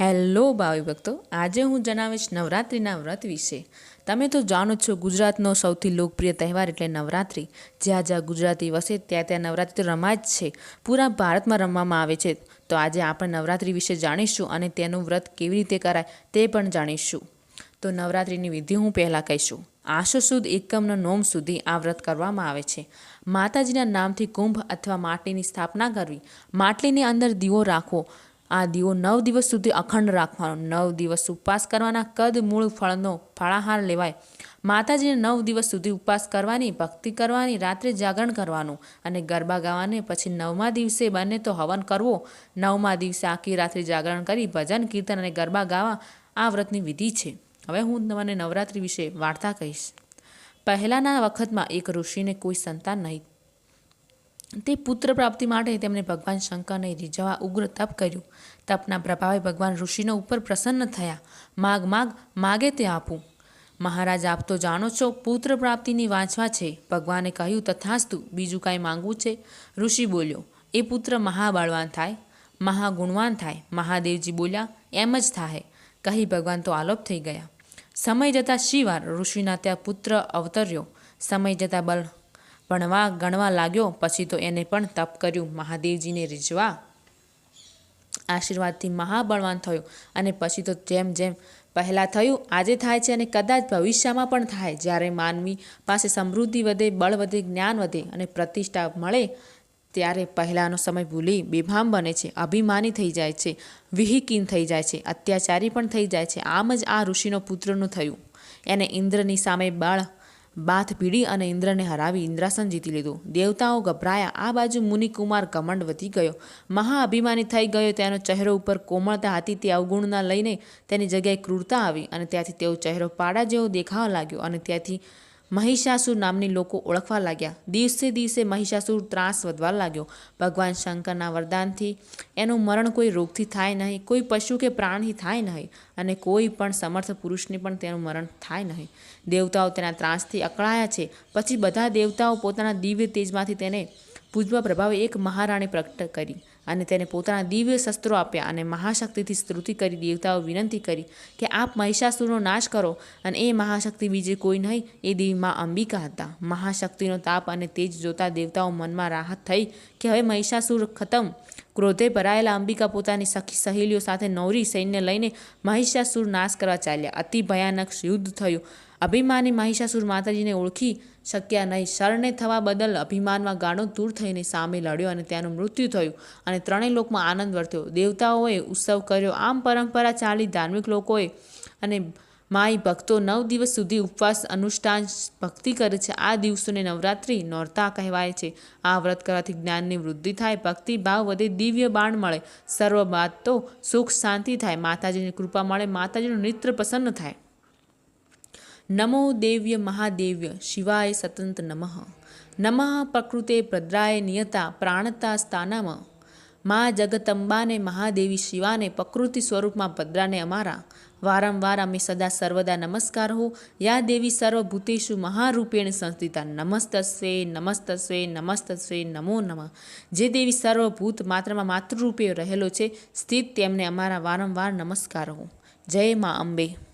Hello ભાવિ ભક્તો, આજે હું જણાવીશ નવરાત્રિના વ્રત વિશે. તમે તો જાણો છો ગુજરાતનો સૌથી લોકપ્રિય તહેવાર એટલે નવરાત્રિ. જ્યાં જ્યાં ગુજરાતી વસે ત્યાં ત્યાં નવરાત્રિ તો રમાય જ છે. પૂરા ભારતમાં રમવામાં આવે છે. તો આજે આપણે નવરાત્રિ વિશે જાણીશું અને તેનું વ્રત કેવી રીતે કરાય તે પણ જાણીશું. તો નવરાત્રિની વિધિ હું પહેલાં કહીશું. આશો સુદ એકમનો નોમ સુધી આ વ્રત કરવામાં આવે છે. માતાજીના નામથી કુંભ અથવા માટલીની સ્થાપના કરવી. માટલીની અંદર દીવો રાખવો. આ દીવો નવ દિવસ સુધી અખંડ રાખવાનો, નવ દિવસ ઉપવાસ કરવાના, કદ, મૂળ, ફળનો ફળાહાર લેવાય. માતાજીને નવ દિવસ સુધી ઉપવાસ કરવાની, ભક્તિ કરવાની, રાત્રે જાગરણ કરવાનું અને ગરબા ગાવાને પછી નવમા દિવસે બને તો હવન કરવો. નવમા દિવસે આખી રાત્રે જાગરણ કરી, ભજન, કીર્તન અને ગરબા ગાવા આ વ્રતની વિધિ છે. હવે હું તમને નવરાત્રિ વિશે વાર્તા કહીશ. પહેલાંના વખતમાં એક ઋષિને કોઈ સંતાન નહીં. તે પુત્ર પ્રાપ્તિ માટે તેમણે ભગવાન શંકરને રીઝવવા ઉગ્ર તપ કર્યું. તપના પ્રભાવે ભગવાન ઋષિનો ઉપર પ્રસન્ન થયા. માગ માગ, માગે તે આપું. મહારાજ, આપ તો જાણો છો, પુત્ર પ્રાપ્તિની વાંચવા છે. ભગવાને કહ્યું, તથાસ્તુ, બીજું કાંઈ માંગવું છે? ઋષિ બોલ્યો, એ પુત્ર મહાબળવાન થાય, મહાગુણવાન થાય. મહાદેવજી બોલ્યા, એમ જ થાય કહી ભગવાન તો આલોપ થઈ ગયા. સમય જતાં શિવાર ઋષિના ત્યાં પુત્ર અવતર્યો. સમય જતાં બળ ભણવા, ગણવા લાગ્યો, પછી તો એને પણ તપ કર્યું. મહાદેવજીને રીઝવા આશીર્વાદથી મહાબળવાન થયો અને પછી તો જેમ જેમ પહેલાં થયું, આજે થાય છે અને કદાચ ભવિષ્યમાં પણ થાય. જ્યારે માનવી પાસે સમૃદ્ધિ વધે, બળ વધે, જ્ઞાન વધે અને પ્રતિષ્ઠા મળે, ત્યારે પહેલાંનો સમય ભૂલી બેભામ બને છે, અભિમાની થઈ જાય છે, વિહિકીન થઈ જાય છે, અત્યાચારી પણ થઈ જાય છે. આમ જ આ ઋષિનો પુત્રનું થયું. એને ઇન્દ્રની સામે બળ બાથ પીડી અને ઇન્દ્રને હરાવી ઇન્દ્રાસન જીતી લીધું. દેવતાઓ ગભરાયા. આ બાજુ મુનિકુમાર કમંડ વધી ગયો. મહા અભિમાની થઈ ગયો તેનો ચહેરો ઉપર કોમળતા હતી તે અવગુણના લઈને તેની જગ્યાએ ક્રૂરતા આવી અને ત્યાંથી તેઓ ચહેરો પાડા જેવો દેખાવા લાગ્યો અને ત્યાંથી મહિષાસુર નામની લોકો ઓળખવા લાગ્યા. દિવસે દિવસે મહિષાસુર ત્રાસ વધવા લાગ્યો. ભગવાન શંકરના વરદાનથી એનું મરણ કોઈ રોગથી થાય નહીં, કોઈ પશુ કે પ્રાણથી થાય નહીં અને કોઈ પણ સમર્થ પુરુષને પણ તેનું મરણ થાય નહીં. દેવતાઓ તેના ત્રાસથી અકળાયા છે. પછી બધા દેવતાઓ પોતાના દિવ્ય તેજમાંથી તેને પૂજવા પ્રભાવે એક મહારાણી પ્રગટ કરી. અને તેને પોતાના દિવ્ય શસ્ત્રો આપ્યા અને મહાશક્તિથી સ્તુતિ કરી, દેવતાઓ વિનંતી કરી કે આપ મહિષાસુરનો નાશ કરો અને એ મહાશક્તિ બીજે કોઈ નહીં, એ દેવી મા અંબિકા હતા. મહાશક્તિનો તાપ અને તેજ જોતા દેવતાઓ મનમાં રાહત થઈ કે હવે મહિષાસુર ખતમ. ક્રોધે ભરાયેલા અંબિકા પોતાની સખી સહેલીઓ સાથે નવરી સૈન્ય લઈને મહિષાસુર નાશ કરવા ચાલ્યા. અતિ ભયાનક યુદ્ધ થયું. અભિમાની મહિષાસુર માતાજીને ઓળખી શક્યા નહીં. શરણે થવા બદલ અભિમાનમાં ગાળો દૂર થઈને સામે લડ્યો અને તેનું મૃત્યુ થયું. અને ત્રણેય લોકમાં આનંદ વર્ત્યો. દેવતાઓએ ઉત્સવ કર્યો. આમ પરંપરા ચાલી ધાર્મિક લોકોએ અને માઈ ભક્તો નવ દિવસ સુધી ઉપવાસ, અનુષ્ઠાન, ભક્તિ કરે છે. આ દિવસોને નવરાત્રિ, નોરતા કહેવાય છે. આ વ્રત કરવાથી જ્ઞાનની વૃદ્ધિ થાય, ભક્તિ ભાવ વધે, દિવ્ય બાણ મળે. સર્વ બાદ તો સુખ શાંતિ થાય. માતાજીની કૃપા મળે, માતાજીનું નિત્ર પ્રસન્ન થાય. નમો દેવ્ય મહાદેવ્ય શિવાય સતંત નમઃ. નમઃ પ્રકૃતે પ્રદ્રાય નિયતા પ્રાણતા સ્થાનમ. મા જગતંબાને મહાદેવી શિવાને, પ્રકૃતિ સ્વરૂપમાં ભદ્રાને અમારા. વારંવાર અમે સદા સર્વદા નમસ્કાર હો. યા દેવી સર્વભૂતેશુ મહારૂપેણ સંસ્થિતા. નમસ્તસ્વે નમસ્તસ્વે નમસ્તસ્વે, નમો નમઃ. જે દેવી સર્વભૂત માત્રમાં માતૃરૂપે રહેલો છે, સ્થિત તેમને અમારા વારંવાર નમસ્કાર હો. જય મા અંબે.